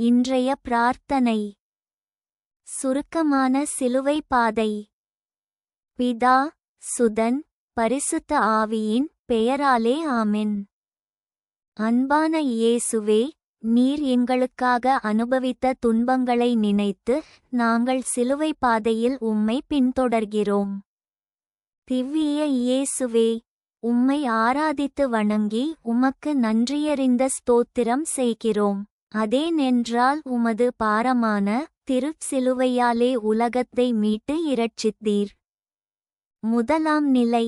இன்றைய பிரார்த்தனை. சுருக்கமான சிலுவை பாதை. பிதா சுதன் பரிசுத்த ஆவியின் பெயராலே ஆமென். அன்பான இயேசுவே நீர் எங்களுக்காக அனுபவித்த துன்பங்களை நினைத்து நாங்கள் சிலுவை பாதையில் உம்மை பின்தொடர்கிறோம். திவ்விய இயேசுவே உம்மை ஆராதித்து வணங்கி உமக்கு நன்றியறிந்த ஸ்தோத்திரம் செய்கிறோம். அதேனென்றால் உமது பாரமான திருச்சிலுவையாலே உலகத்தை மீட்டு இரட்சித்தீர். முதலாம் நிலை.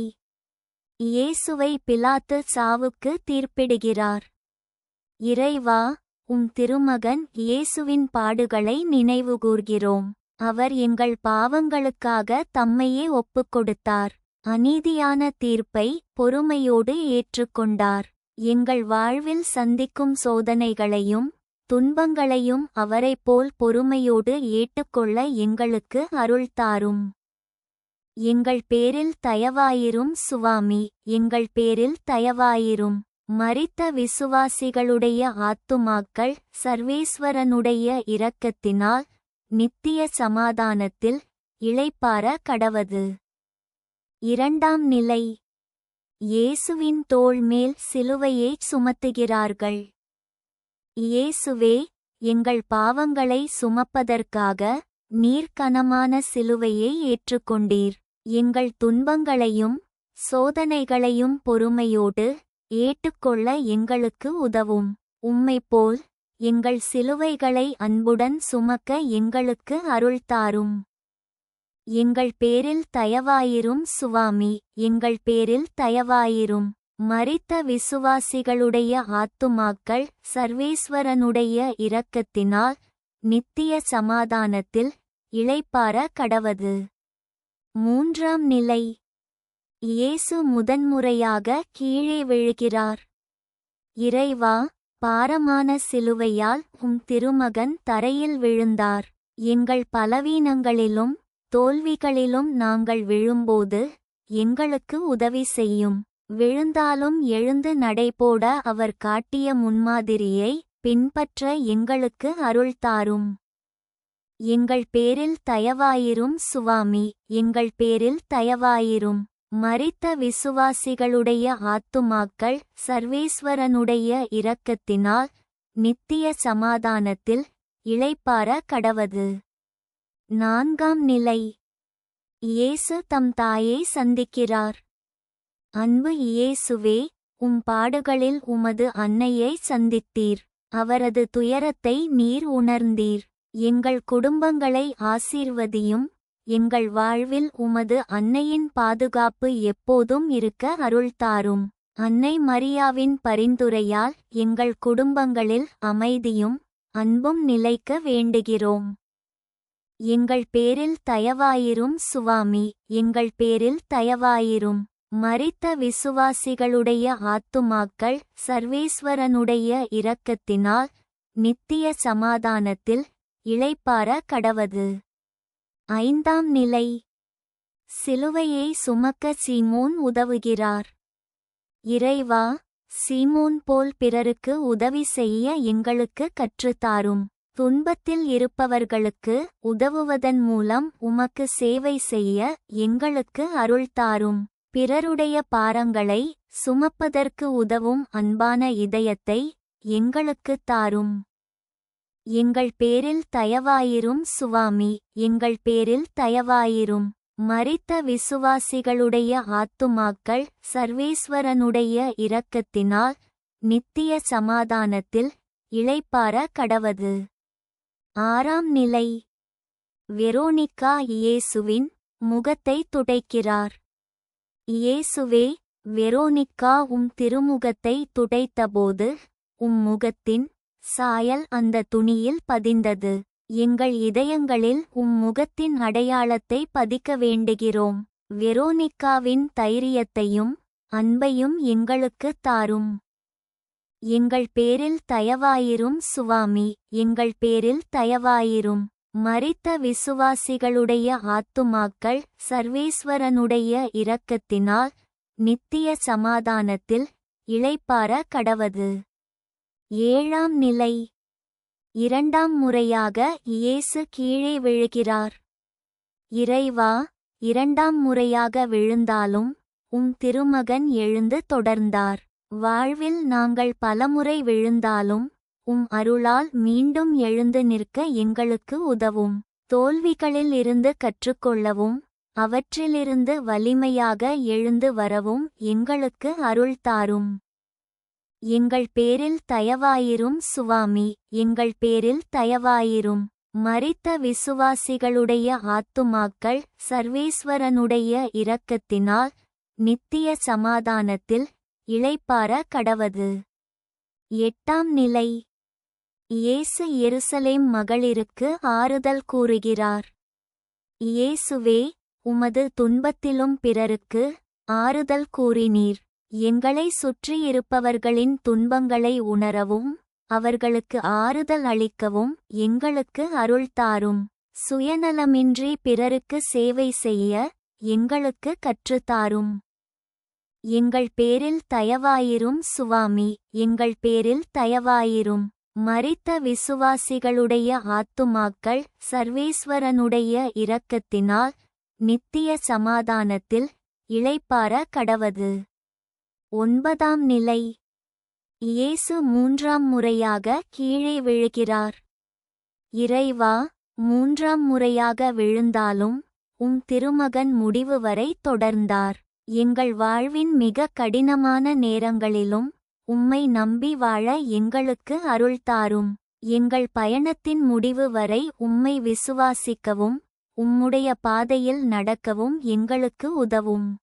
இயேசுவை பிலாத்து சாவுக்கு தீர்ப்பிடுகிறார். இறைவா உம் திருமகன் இயேசுவின் பாடுகளை நினைவுகூர்கிறோம். அவர் எங்கள் பாவங்களுக்காக தம்மையே ஒப்புக் கொடுத்தார் அநீதியான தீர்ப்பை பொறுமையோடு ஏற்றுக்கொண்டார். எங்கள் வாழ்வில் சந்திக்கும் சோதனைகளையும் துன்பங்களையும் அவரைப்போல் பொறுமையோடு ஏற்றுக்கொள்ள எங்களுக்கு அருள் தாரும். எங்கள் பேரில் தயவாயிரும் சுவாமி எங்கள் பேரில் தயவாயிரும். மரித்த விசுவாசிகளுடைய ஆத்துமாக்கள் சர்வேஸ்வரனுடைய இரக்கத்தினால் நித்திய சமாதானத்தில் இளைப்பார கடவது. இரண்டாம் நிலை. இயேசுவின் தோள் மேல் சிலுவையைச் சுமத்துகிறார்கள். இயேசுவே எங்கள் பாவங்களை சுமப்பதற்காக நீர்க்கனமான சிலுவையை ஏற்றுக்கொண்டீர். எங்கள் துன்பங்களையும் சோதனைகளையும் பொறுமையோடு ஏற்றுக்கொள்ள எங்களுக்கு உதவும். உம்மைப்போல் எங்கள் சிலுவைகளை அன்புடன் சுமக்க எங்களுக்கு அருள் தாரும். எங்கள் பேரில் தயவாயிரும் சுவாமி எங்கள் பேரில் தயவாயிரும். மறித்த விசுவாசிகளுடைய ஆத்துமாக்கள் சர்வேஸ்வரனுடைய இரக்கத்தினால் நித்திய சமாதானத்தில் இளைப்பார கடவது. மூன்றாம் நிலை. இயேசு முதன்முறையாக கீழே விழுகிறார். இறைவா பாரமான சிலுவையால் உம் திருமகன் தரையில் விழுந்தார். எங்கள் பலவீனங்களிலும் தோல்விகளிலும் நாங்கள் விழும்போது எங்களுக்கு உதவி செய்யும். விழுந்தாலும் எழுந்து நடைபோட அவர் காட்டிய முன்மாதிரியை பின்பற்ற எங்களுக்கு அருள் தாரும். எங்கள் பேரில் தயவாயிரும் சுவாமி எங்கள் பேரில் தயவாயிரும். மறித்த விசுவாசிகளுடைய ஆத்துமாக்கள் சர்வேஸ்வரனுடைய இரக்கத்தினால் நித்திய சமாதானத்தில் இளைப்பார கடவது. நான்காம் நிலை. இயேசு தம் தாயை சந்திக்கிறார். அன்பு இயேசுவே உம் பாடுகளில் உமது அன்னையை சந்தித்தீர். அவரது துயரத்தை நீர் உணர்ந்தீர். எங்கள் குடும்பங்களை ஆசீர்வதியும் எங்கள் வாழ்வில் உமது அன்னையின் பாதுகாப்பு எப்போதும் இருக்க அருள்தாரும் அன்னை மரியாவின் பரிந்துரையால் எங்கள் குடும்பங்களில் அமைதியும் அன்பும் நிலைக்க வேண்டுகிறோம். எங்கள் பேரில் தயவாயிரும் சுவாமி எங்கள் பேரில் தயவாயிரும். மறித்த விசுவாசிகளுடைய ஆத்துமாக்கள் சர்வேஸ்வரனுடைய இரக்கத்தினால் நித்திய சமாதானத்தில் இளைப்பார கடவது. ஐந்தாம் நிலை. சிலுவையை சுமக்க சீமோன் உதவுகிறார். இறைவா சீமோன் போல் பிறருக்கு உதவி செய்ய எங்களுக்கு கற்றுத்தாரும். துன்பத்தில் இருப்பவர்களுக்கு உதவுவதன் மூலம் உமக்கு சேவை செய்ய எங்களுக்கு அருள் தாரும் பிறருடைய பாரங்களை சுமப்பதற்கு உதவும் அன்பான இதயத்தை எங்களுக்குத் தாரும். எங்கள் பேரில் தயவாயிரும் சுவாமி எங்கள் பேரில் தயவாயிரும். மரித்த விசுவாசிகளுடைய ஆத்துமாக்கள் சர்வேஸ்வரனுடைய இரக்கத்தினால் நித்திய சமாதானத்தில் இளைப்பார கடவது. ஆறாம் நிலை. வெரோனிக்கா இயேசுவின் முகத்தை துடைக்கிறார். இயேசுவே வெரோனிக்கா உம் திருமுகத்தை துடைத்தபோது உம் முகத்தின் சாயல் அந்த துணியில் பதிந்தது. எங்கள் இதயங்களில் உம் முகத்தின் அடையாளத்தை பதிக்க வேண்டுகிறோம். வெரோனிக்காவின் தைரியத்தையும் அன்பையும் எங்களுக்குத் தாரும். எங்கள் பேரில் தயவாயிரும் சுவாமி எங்கள் பேரில் தயவாயிரும். மரித்த விசுவாசிகளுடைய ஆத்துமாக்கள் சர்வேஸ்வரனுடைய இரக்கத்தினால் நித்திய சமாதானத்தில் இளைப்பார கடவது. ஏழாம் நிலை. இரண்டாம் முறையாக இயேசு கீழே விழுகிறார். இறைவா இரண்டாம் முறையாக விழுந்தாலும் உம் திருமகன் எழுந்து தொடர்ந்தார். வாழ்வில் நாங்கள் பலமுறை விழுந்தாலும் உம் அருளால் மீண்டும் எழுந்து நிற்க எங்களுக்கு உதவும். தோல்விகளில் இருந்து கற்றுக்கொள்ளவும் அவற்றிலிருந்து வலிமையாக எழுந்து வரவும் எங்களுக்கு அருள் தாரும். எங்கள் பேரில் தயவாயிரும் சுவாமி எங்கள் பேரில் தயவாயிரும். மறித்த விசுவாசிகளுடைய ஆத்துமாக்கள் சர்வேஸ்வரனுடைய இரக்கத்தினால் நித்திய சமாதானத்தில் இளைப்பார கடவது. எட்டாம் நிலை. இயேசு எருசலேம் மகளிருக்கு ஆறுதல் கூறுகிறார். இயேசுவே உமது துன்பத்திலும் பிறருக்கு ஆறுதல் கூறினீர். எங்களை சுற்றியிருப்பவர்களின் துன்பங்களை உணரவும் அவர்களுக்கு ஆறுதல் அளிக்கவும் எங்களுக்கு அருள் தாரும். சுயநலமின்றி பிறருக்கு சேவை செய்ய எங்களுக்கு கற்றுத்தாரும் எங்கள் பேரில் தயவாயிரும் சுவாமி எங்கள் பேரில் தயவாயிரும். மறித்த விசுவாசிகளுடைய ஆத்துமாக்கள் சர்வேஸ்வரனுடைய இரக்கத்தினால் நித்திய சமாதானத்தில் இளைப்பார கடவது. ஒன்பதாம் நிலை. இயேசு மூன்றாம் முறையாக கீழே விழுகிறார். இறைவா மூன்றாம் முறையாக விழுந்தாலும் உம் திருமகன் முடிவு வரை தொடர்ந்தார். எங்கள் வாழ்வின் மிக கடினமான நேரங்களிலும் உம்மை நம்பி வாழ எங்களுக்கு அருள் தாரும். எங்கள் பயணத்தின் முடிவு வரை உம்மை விசுவாசிக்கவும் உம்முடைய பாதையில் நடக்கவும் எங்களுக்கு உதவும்.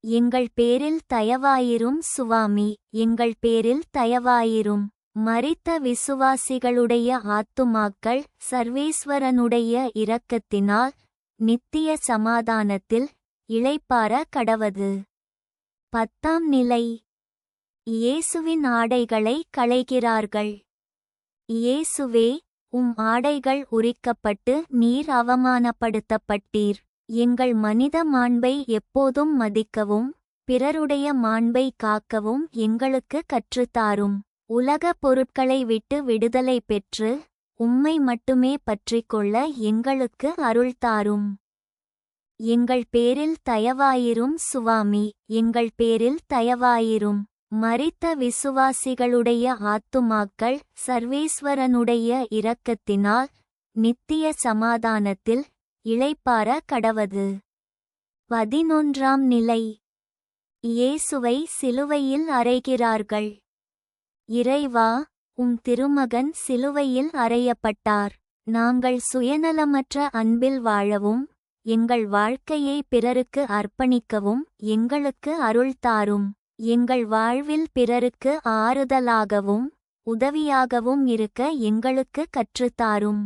எங்கள் பேரில் தயவாயிரும் சுவாமி எங்கள் பேரில் தயவாயிரும். மறித்த விசுவாசிகளுடைய ஆத்துமாக்கள் சர்வேஸ்வரனுடைய இரக்கத்தினால் நித்திய சமாதானத்தில் இளைப்பார கடவது. பத்தாம் நிலை. இயேசுவின் ஆடைகளை களைகிறார்கள். இயேசுவே உம் ஆடைகள் உரிக்கப்பட்டு நீர் அவமானப்படுத்தப்பட்டீர். எங்கள் மனித மாண்பை எப்போதும் மதிக்கவும் பிறருடைய மாண்பை காக்கவும் எங்களுக்கு கற்றுத்தாரும். உலக பொருட்களை விட்டு விடுதலை பெற்று உம்மை மட்டுமே பற்றிக்கொள்ள எங்களுக்கு அருள் தாரும். எங்கள் பேரில் தயவாயிரும் சுவாமி எங்கள் பேரில் தயவாயிரும். மரித்த விசுவாசிகளுடைய ஆத்துமாக்கள் சர்வேஸ்வரனுடைய இரக்கத்தினால் நித்திய சமாதானத்தில் இளைப்பார கடவது. பதினொன்றாம் நிலை. இயேசுவை சிலுவையில் அறைகிறார்கள். இறைவா உம் திருமகன் சிலுவையில் அறையப்பட்டார். நாங்கள் சுயநலமற்ற அன்பில் வாழவும் எங்கள் வாழ்க்கையை பிறருக்கு அர்ப்பணிக்கவும் எங்களுக்கு அருள் தாரும். எங்கள் வாழ்வில் பிறருக்கு ஆறுதலாகவும் உதவியாகவும் இருக்க எங்களுக்கு கற்றுத்தாரும்.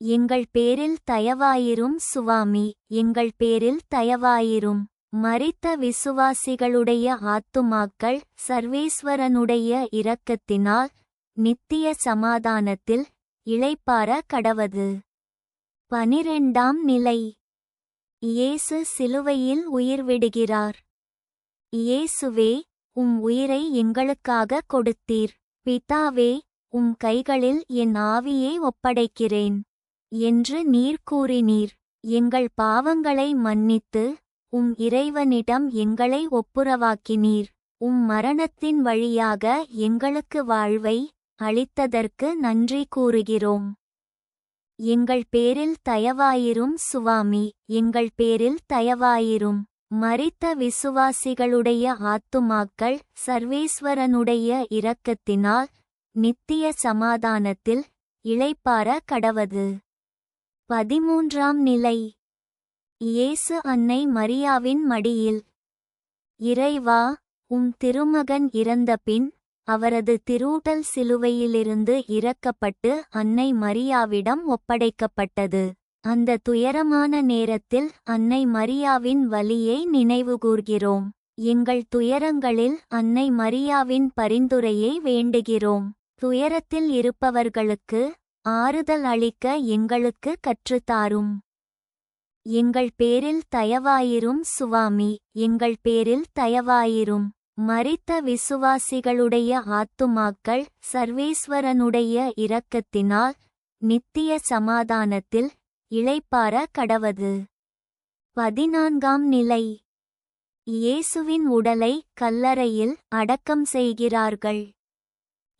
எங்கள் பேரில் தயவாயிரும் சுவாமி எங்கள் பேரில் தயவாயிரும். மறித்த விசுவாசிகளுடைய ஆத்துமாக்கள் சர்வேஸ்வரனுடைய இரக்கத்தினால் நித்திய சமாதானத்தில் இளைப்பார கடவது. பனிரெண்டாம் நிலை. இயேசு சிலுவையில் உயிர்விடுகிறார் இயேசுவே உம் உயிரை எங்களுக்காக கொடுத்தீர். பிதாவே உம் கைகளில் என் ஆவியை ஒப்படைக்கிறேன். என்று நீர் கூறினீர். எங்கள் பாவங்களை மன்னித்து உம் இறைவனிடம் எங்களை ஒப்புரவாக்கினீர். உம் மரணத்தின் வழியாக எங்களுக்கு வாழ்வை அளித்ததற்கு நன்றி கூறுகிறோம். எங்கள் பேரில் தயவாயிரும் சுவாமி எங்கள் பேரில் தயவாயிரும். மரித்த விசுவாசிகளுடைய ஆத்துமாக்கள் சர்வேஸ்வரனுடைய இரக்கத்தினால் நித்திய சமாதானத்தில் இளைப்பார கடவது. பதிமூன்றாம் நிலை. இயேசு அன்னை மரியாவின் மடியில். இறைவா உம் திருமகன் இறந்தபின் அவரது திருவுடல் சிலுவையிலிருந்து இறக்கப்பட்டு அன்னை மரியாவிடம் ஒப்படைக்கப்பட்டது. அந்த துயரமான நேரத்தில் அன்னை மரியாவின் வலியை நினைவுகூர்கிறோம். எங்கள் துயரங்களில் அன்னை மரியாவின் பரிந்துரையை வேண்டுகிறோம். துயரத்தில் இருப்பவர்களுக்கு ஆறுதல் அளிக்க எங்களுக்கு கற்றுத்தாரும். எங்கள் பேரில் தயவாயிரும் சுவாமி எங்கள் பேரில் தயவாயிரும். மரித்த விசுவாசிகளுடைய ஆத்துமாக்கள் சர்வேஸ்வரனுடைய இரக்கத்தினால் நித்திய சமாதானத்தில் இளைப்பார கடவது. பதினான்காம் நிலை. இயேசுவின் உடலை கல்லறையில் அடக்கம் செய்கிறார்கள்.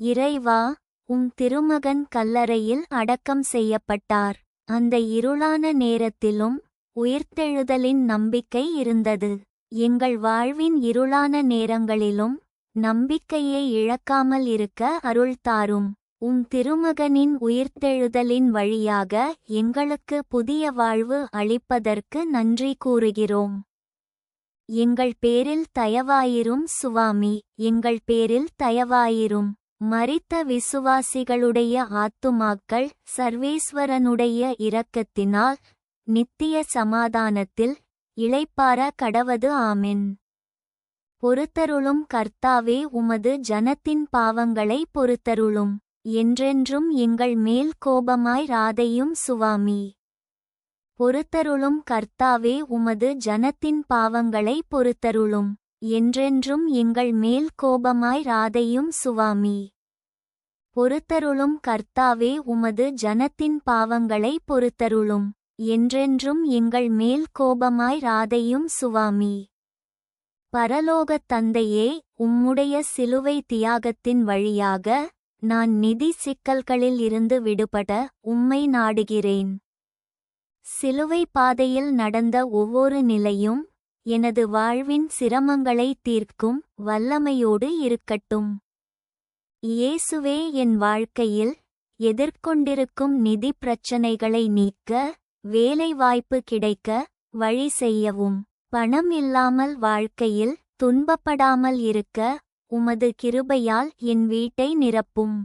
இறைவா உம் திருமகன் கல்லறையில் அடக்கம் செய்யப்பட்டார். அந்த இருளான நேரத்திலும் உயிர்த்தெழுதலின் நம்பிக்கை இருந்தது. எங்கள் வாழ்வின் இருளான நேரங்களிலும் நம்பிக்கையை இழக்காமல் இருக்க அருள் தாரும். உம் திருமகனின் உயிர்த்தெழுதலின் வழியாக எங்களுக்கு புதிய வாழ்வு அளிப்பதற்கு நன்றி கூறுகிறோம். எங்கள் பேரில் தயவாயிரும் சுவாமி எங்கள் பேரில் தயவாயிரும். மறித்த விசுவாசிகளுடைய ஆத்துமாக்கள் சர்வேஸ்வரனுடைய இரக்கத்தினால் நித்திய சமாதானத்தில் இளைப்பார கடவது ஆமென். பொறுத்தருளும் கர்த்தாவே உமது ஜனத்தின் பாவங்களை பொறுத்தருளும். என்றென்றும் எங்கள் மேல் கோபமாய் ராதையும் சுவாமி. பொறுத்தருளும் கர்த்தாவே உமது ஜனத்தின் பாவங்களை பொறுத்தருளும். என்றென்றும் எங்கள் மேல் கோபமாய் ராதையும் சுவாமி. பொறுத்தருளும் கர்த்தாவே உமது ஜனத்தின் பாவங்களை பொறுத்தருளும். என்றென்றும் எங்கள் மேல் கோபமாய் ராதையும் சுவாமி. பரலோகத் தந்தையே உம்முடைய சிலுவை தியாகத்தின் வழியாக நான் நிதி சிக்கல்களில் இருந்து விடுபட உம்மை நாடுகிறேன். சிலுவை பாதையில் நடந்த ஒவ்வொரு நிலையும் எனது வாழ்வின் சிரமங்களை தீர்க்கும் வல்லமையோடு இருக்கட்டும். இயேசுவே என் வாழ்க்கையில் எதிர்கொண்டிருக்கும் நிதி பிரச்சனைகளை நீக்க வேலைவாய்ப்பு கிடைக்க வழி செய்யவும். பணம் இல்லாமல் வாழ்க்கையில் துன்பப்படாமல் இருக்க உமது கிருபையால் என் வீட்டை நிரப்பும்.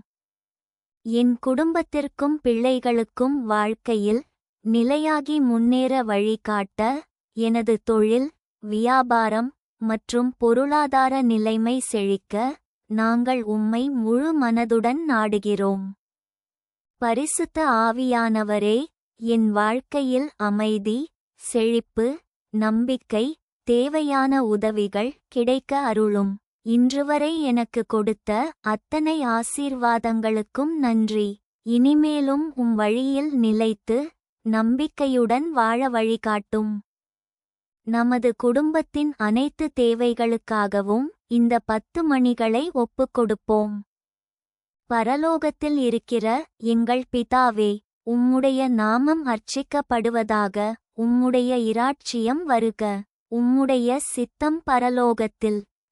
என் குடும்பத்திற்கும் பிள்ளைகளுக்கும் வாழ்க்கையில் நிலையாகி முன்னேற வழிகாட்ட எனது தொழில் வியாபாரம் மற்றும் பொருளாதார நிலைமை செழிக்க நாங்கள் உம்மை முழு மனதுடன் நாடுகிறோம். பரிசுத்த ஆவியானவரே என் வாழ்க்கையில் அமைதி செழிப்பு நம்பிக்கை தேவையான உதவிகள் கிடைக்க அருளும். இன்றுவரை எனக்கு கொடுத்த அத்தனை ஆசீர்வாதங்களுக்கும் நன்றி. இனிமேலும் உம் வழியில் நிலைத்து நம்பிக்கையுடன் வாழ வழிகாட்டும். நமது குடும்பத்தின் அனைத்து தேவைகளுக்காகவும் இந்த பத்து மணிகளை ஒப்புக் கொடுப்போம். பரலோகத்தில் இருக்கிற எங்கள் பிதாவே உம்முடைய நாமம் அர்ச்சிக்கப்படுவதாக உம்முடைய இராட்சியம் வருக. உம்முடைய சித்தம் பரலோகத்தில்.